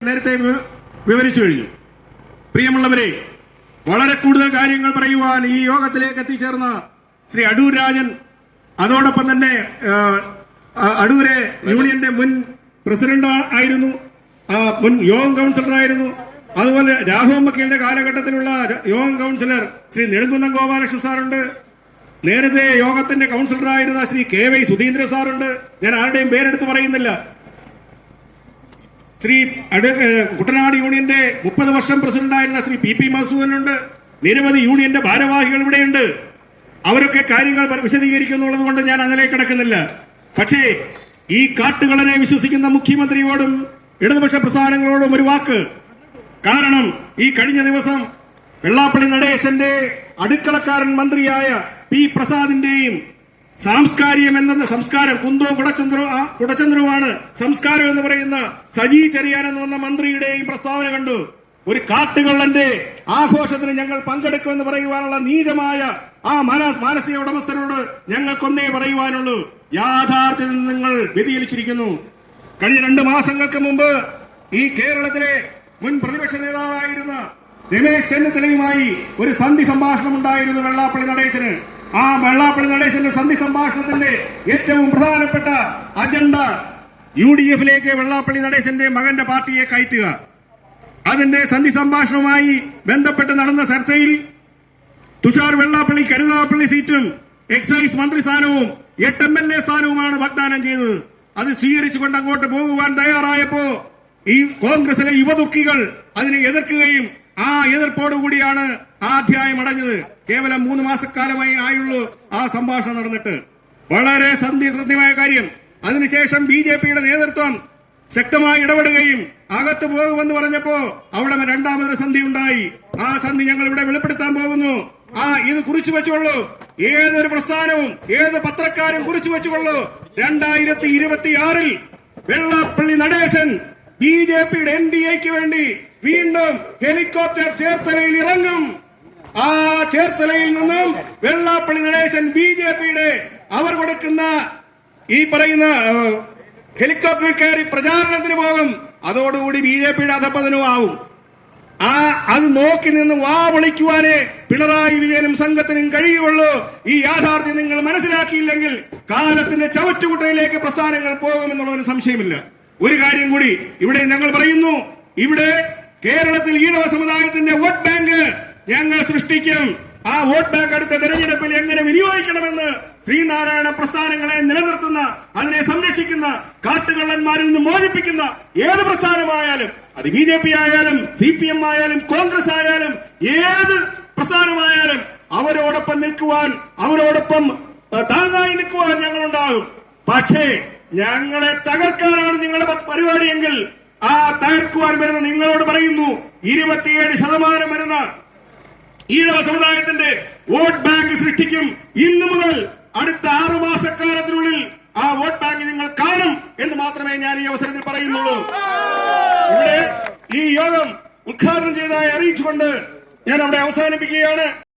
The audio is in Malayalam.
നേരത്തെ വിവരിച്ചു കഴിഞ്ഞു. പ്രിയമുള്ളവരെ വളരെ കൂടുതൽ കാര്യങ്ങൾ പറയുവാൻ ഈ യോഗത്തിലേക്ക് എത്തിച്ചേർന്ന ശ്രീ അടൂർ രാജൻ അതോടൊപ്പം തന്നെ അടൂരെ യൂണിയന്റെ മുൻ പ്രസിഡന്റ് ആയിരുന്നു മുൻ യോഗം കൗൺസിലറായിരുന്നു അതുപോലെ രാഘവൻ വക്കീലിന്റെ കാലഘട്ടത്തിലുള്ള യോഗം കൗൺസിലർ ശ്രീ നെടുങ്കുന്നം ഗോപാലകൃഷ്ണൻ സാറുണ്ട് നേരത്തെ യോഗത്തിന്റെ കൗൺസിലറായിരുന്ന ശ്രീ കെ വൈ സുധീന്ദ്ര സാറുണ്ട് ഞാൻ ആരുടെയും പേരെടുത്ത് പറയുന്നില്ല. ശ്രീ കുട്ടനാട് യൂണിയന്റെ മുപ്പത് വർഷം പ്രസിഡന്റായിരുന്ന ശ്രീ പി പി മസൂദനുണ്ട്. നിരവധി യൂണിയന്റെ ഭാരവാഹികൾ ഇവിടെയുണ്ട്. അവരൊക്കെ കാര്യങ്ങൾ വിശദീകരിക്കുന്നുള്ളത് കൊണ്ട് ഞാൻ അങ്ങനെ കിടക്കുന്നില്ല. പക്ഷേ ഈ കാട്ടുകളനെ വിശ്വസിക്കുന്ന മുഖ്യമന്ത്രിയോടും ഇടതുപക്ഷ പ്രസ്ഥാനങ്ങളോടും ഒരു വാക്ക്. കാരണം ഈ കഴിഞ്ഞ ദിവസം വെള്ളാപ്പള്ളി നടേശന്റെ അടുക്കളക്കാരൻ മന്ത്രിയായ പി പ്രസാദിന്റെയും സാംസ്കാരികം എന്ന സംസ്കാരം. കുന്തോ കുടചന്ദ്ര ആ, കുടചന്ദ്രവുമാണ് സംസ്കാരം എന്ന് പറയുന്ന സജി ചെറിയാൻ എന്ന് വന്ന മന്ത്രിയുടെയും പ്രസ്താവന കണ്ടു. ഒരു കാട്ടുകള്ളന്റെ ആഘോഷത്തിന് ഞങ്ങൾ പങ്കെടുക്കുമെന്ന് പറയുവാനുള്ള നീചമായ ആ മനസ് മാനസിക ഉടമസ്ഥരോട് ഞങ്ങൾക്കൊന്നേ പറയുവാനുള്ളൂ. യാഥാർത്ഥ്യത്തിൽ നിങ്ങൾ വ്യതിചലിച്ചിരിക്കുന്നു. കഴിഞ്ഞ രണ്ട് മാസങ്ങൾക്ക് മുമ്പ് ഈ കേരളത്തിലെ മുൻ പ്രതിപക്ഷ നേതാവായിരുന്ന രമേശ് ചെന്നിത്തലയുമായി ഒരു സന്ധി സംഭാഷണം ഉണ്ടായിരുന്നു വെള്ളാപ്പള്ളി നടേശന്. ആ വെള്ളാപ്പള്ളി നടേശന്റെ സന്ധി സംഭാഷണത്തിന്റെ ഏറ്റവും പ്രധാനപ്പെട്ട അജണ്ട യു ഡി എഫിലേക്ക് വെള്ളാപ്പള്ളി നടേശന്റെ മകന്റെ പാർട്ടിയെ കയറ്റുക. അതിന്റെ സന്ധി സംഭാഷണവുമായി ബന്ധപ്പെട്ട് നടന്ന ചർച്ചയിൽ തുഷാർ വെള്ളാപ്പള്ളി കരുനാഗപ്പള്ളി സീറ്റും എക്സൈസ് മന്ത്രി സ്ഥാനവും എട്ട് എം എൽ എ സ്ഥാനവുമാണ് വാഗ്ദാനം ചെയ്തത്. അത് സ്വീകരിച്ചുകൊണ്ട് അങ്ങോട്ട് പോകുവാൻ തയ്യാറായപ്പോ ഈ കോൺഗ്രസിലെ യുവതുക്കികൾ അതിനെ എതിർക്കുകയും ആ എതിർപ്പോടുകൂടിയാണ് ആ അധ്യായം അടഞ്ഞത്. കേവലം മൂന്ന് മാസക്കാലമായി ആയുള്ളൂ ആ സംഭാഷണം നടന്നിട്ട്. വളരെ സന്ധിസന്ധ്യമായ കാര്യം. അതിനുശേഷം ബി ജെ പിയുടെ നേതൃത്വം ശക്തമായി ഇടപെടുകയും അകത്ത് പോകുമെന്ന് പറഞ്ഞപ്പോ അവിടെ രണ്ടാമതൊരു സന്ധി ഉണ്ടായി. ആ സന്ധി ഞങ്ങൾ ഇവിടെ വെളിപ്പെടുത്താൻ പോകുന്നു. ആ ഇത് കുറിച്ചു വെച്ചുള്ളൂ ഏതൊരു പ്രസ്ഥാനവും ഏത് പത്രക്കാരും കുറിച്ചു വെച്ചുകൊള്ളൂ. രണ്ടായിരത്തി ഇരുപത്തിയാറിൽ വെള്ളാപ്പള്ളി നടേശൻ ബി ജെ പിയുടെ എൻ ഡി എക്ക് വേണ്ടി വീണ്ടും ഹെലികോപ്റ്റർ ചേർത്തലയിൽ ഇറങ്ങും. ആ ചേർത്തലയിൽ നിന്നും വെള്ളാപ്പള്ളി നടേശൻ ബി ജെ പിയുടെ അവർ കൊടുക്കുന്ന ഈ പറയുന്ന ഹെലികോപ്റ്ററിൽ കയറി പ്രചാരണത്തിന് പോകും അതോടുകൂടി ബി ജെ പിയുടെ അധപ്പതനവും ആവും. ആ അത് നോക്കി നിന്ന് വാ വിളിക്കുവാനേ പിണറായി വിജയനും സംഘത്തിനും കഴിയുള്ളൂ. ഈ യാഥാർത്ഥ്യം നിങ്ങൾ മനസ്സിലാക്കിയില്ലെങ്കിൽ കാലത്തിന്റെ ചവറ്റുകുട്ടയിലേക്ക് പ്രസ്ഥാനങ്ങൾ പോകുമെന്നുള്ളതിന് സംശയമില്ല. ഒരു കാര്യം കൂടി ഇവിടെ ഞങ്ങൾ പറയുന്നു. ഇവിടെ കേരളത്തിൽ ഈഴവ സമുദായത്തിന്റെ വോട്ട് ബാങ്ക് ഞങ്ങൾ സൃഷ്ടിക്കും. ആ വോട്ട് ബാങ്ക് അടുത്ത തെരഞ്ഞെടുപ്പിൽ എങ്ങനെ വിനിയോഗിക്കണമെന്ന് ശ്രീനാരായണ പ്രസ്ഥാനങ്ങളെ നിലനിർത്തുന്ന അതിനെ സംരക്ഷിക്കുന്ന കാട്ടുകള്ളന്മാരിൽ നിന്ന് മോചിപ്പിക്കുന്ന ഏത് പ്രസ്ഥാനമായാലും അത് ബി ജെ പി ആയാലും സി പി എം ആയാലും കോൺഗ്രസ് ആയാലും ഏത് പ്രസ്ഥാനമായാലും അവരോടൊപ്പം നിൽക്കുവാൻ അവരോടൊപ്പം താങ്ങായി നിൽക്കുവാൻ ഞങ്ങളുണ്ടാകും. പക്ഷേ ഞങ്ങളെ തകർക്കാനാണ് നിങ്ങളുടെ പരിപാടിയെങ്കിൽ ആ തകർക്കുവാൻ വരുന്ന നിങ്ങളോട് പറയുന്നു ഇരുപത്തിയേഴ് ശതമാനം വരുന്ന ഈഴവ സമുദായത്തിന്റെ വോട്ട് ബാങ്ക് സൃഷ്ടിക്കും ഇന്നു മുതൽ അടുത്ത ആറു മാസക്കാലത്തിനുള്ളിൽ ആ വോട്ട് ബാങ്ക് നിങ്ങൾ കാണും എന്ന് മാത്രമേ ഞാൻ ഈ അവസരത്തിൽ പറയുന്നുള്ളൂ. ഇവിടെ ഈ യോഗം ഉദ്ഘാടനം ചെയ്തതായി അറിയിച്ചുകൊണ്ട് ഞാൻ അവിടെ അവസാനിപ്പിക്കുകയാണ്.